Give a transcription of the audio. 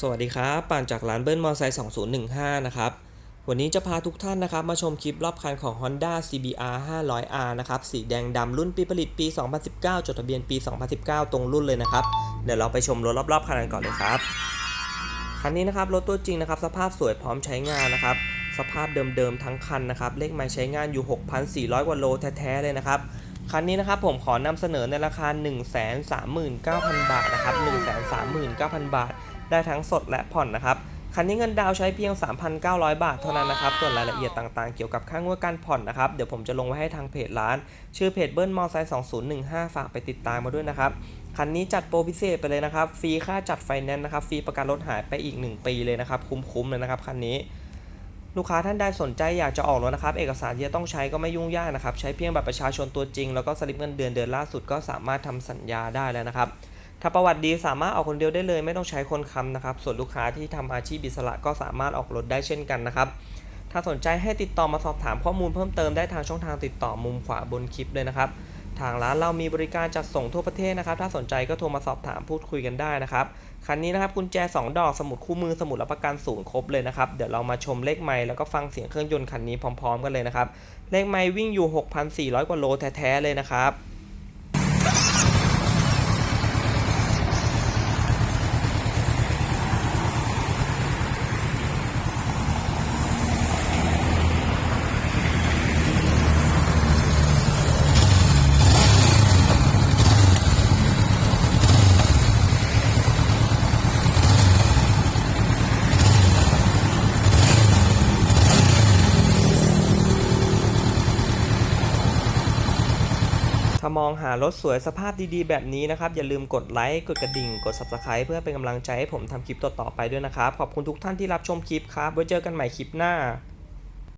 สวัสดีครับป่านจากร้านเบิ้ลมอไซค์2015 นะครับ วันนี้จะพาทุกท่านนะครับมาชมคลิปรอบคันของ Honda CBR 500R นะครับ สีแดงดำรุ่นปีผลิตปี 2019 จดทะเบียนปี 2019 ตรงรุ่นเลยนะครับ เดี๋ยวเราไปชมรถรอบๆคันกันก่อนเลยครับ คันนี้นะครับรถตัวจริงนะครับ สภาพสวยพร้อมใช้งานนะครับ สภาพเดิมๆทั้งคันนะครับ เลขไม้ใช้งานอยู่ 6,400 กว่าโลแท้ๆเลยนะครับคันนี้นะครับผมขอนำเสนอในราคา 139,000 บาทนะครับ139,000 บาท ได้ทั้งสดและผ่อนนะครับคันนี้เงินดาวใช้เพียง 3,900 บาทเท่านั้นนะครับ ส่วนรายละเอียดต่างๆ เกี่ยวกับค่างวดการผ่อนนะครับ เดี๋ยวผมจะลงไว้ให้ทางเพจร้าน ชื่อเพจเบิ้ลมอไซค์2015 ฝากไปติดตามมาด้วยนะครับ คันนี้จัดโปรพิเศษไปเลยนะครับ ฟรีค่าจัดไฟแนนซ์นะครับ ฟรีประกันรถหายไปอีก 1 ปีเลยนะครับ คุ้มๆเลยนะครับคันนี้ ลูกค้าท่านใดสนใจอยากจะออกรถนะครับ เอกสารที่จะต้องใช้ก็ไม่ยุ่งยากนะครับ ใช้เพียงบัตรประชาชนตัวจริง แล้วก็สลิปเงินเดือนเดือนล่าสุดก็สามารถทำสัญญาได้แล้วนะครับ ถ้าประวัติดีสามารถออกคนเดียวได้เลย ไม่ต้องใช้คนค้ำนะครับ ส่วนลูกค้าที่ทำอาชีพอิสระก็สามารถออกรถได้เช่นกันนะครับ ถ้าสนใจให้ติดต่อมาสอบถามข้อมูลเพิ่มเติมได้ทางช่องทางติดต่อมุมขวาบนคลิปเลยนะครับ ทางร้านเรามีบริการจัดส่งทั่วประเทศนะครับ ถ้าสนใจก็โทรมาสอบถามพูดคุยกันได้นะครับ คันนี้นะครับกุญแจ 2 ดอกสมุดคู่มือสมุดรับประกันศูนย์ครบเลยนะครับ เดี๋ยวเรามาชมเลขไมล์แล้วก็ฟังเสียงเครื่องยนต์คันนี้พร้อม ๆ กันเลยนะครับ เลขไมล์วิ่งอยู่ 6,400 กว่าโลแท้ๆเลยนะครับ ถ้ามองหารถสวยสภาพดีๆ แบบนี้นะครับ อย่าลืมกดไลค์ กดกระดิ่ง กด Subscribe เพื่อเป็นกำลังใจให้ผมทำคลิปต่อๆไปด้วยนะครับ ขอบคุณทุกท่านที่รับชมคลิปครับ ไว้เจอกันใหม่คลิปหน้า